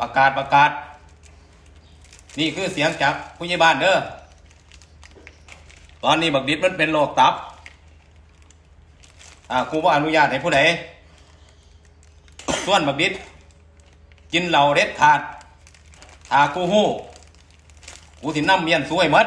ประกาศประกาศ นี่คือเสียงจากผู้ใหญ่บ้านเด้อตอนนี้บักดิดมันเป็นโรคตับ อ่าครูว่าอนุญาตให้ผู้ใดส่วนบักดิดกินเหล่าเด็ดขาดถ้ากูฮู้กูสินำเมียนสวยหมด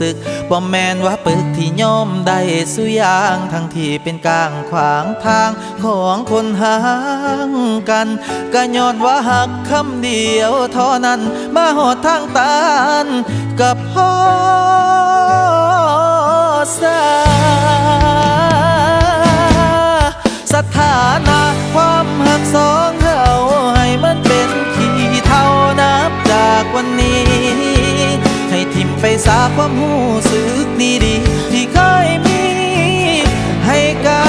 สึกบ่แมนว่าปึกที่ย่อมได้สุยางทั้งที่เป็นกลางขวางทางของคนห่างกันก็ย้อนว่าหักคำเดียวเท่านั้นมาหอดทางตันกับพ่อสาสถานะความหักสองเฮาให้มันเป็นขีเท่านับจากวันนี้ ไปสาความหูสึกดีๆที่เคยมีให้กั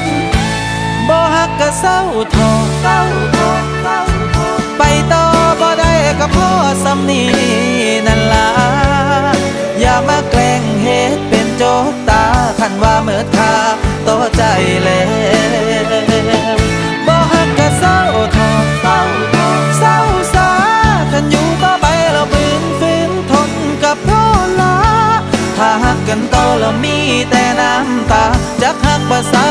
นบ่ฮักก็เศร้าทอเศร้าทอไปต่อบ่ได้ก็พอสำนีนั่นล่ะอย่ามาแกล้งเฮ็ดเป็นโจกตาคันว่าเมิด กันต่อแล้วมีแต่น้ำตาจากหักภาษา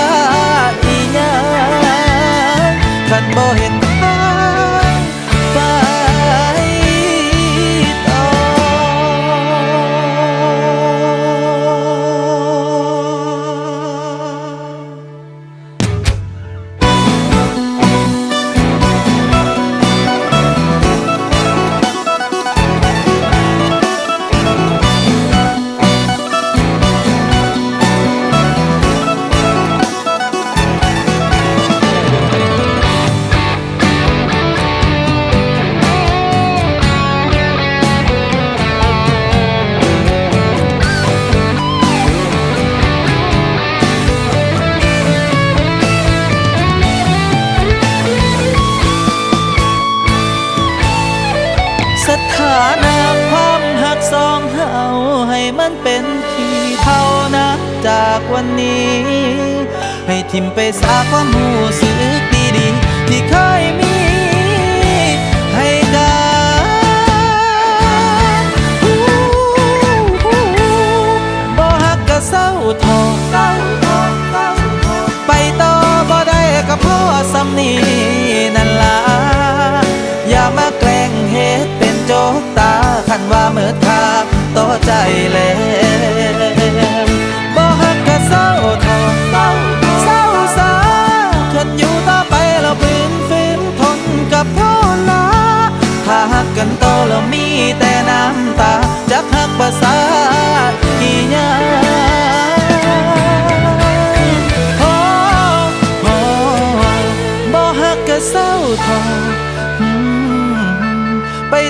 ที่เท่านับจากวันนี้ ให้ทิมไปสาความหูสึกดีๆ ที่เคยมีให้กันบ่ฮักก็เศร้าทอเศร้าทอเศร้าทอไปต่อบ่ได้ก็เพราะสำนีนั่นล่ะอย่ามาแกล้งเฮ็ดเป็นโจกตาคันว่าเมิดค่าต่อใจแล้ว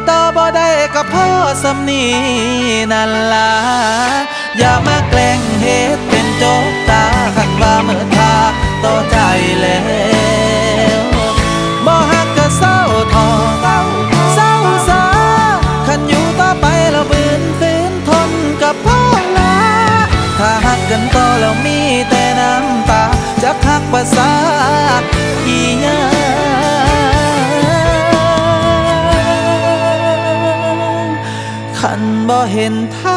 ต่อบ่ได้ก็พ่อสำนีนั่นล่ะอย่ามาแกล้งเฮ็ดเป็นโจกตาคันว่าเมื่อทาต่อใจแล้ว บ่เห็นทา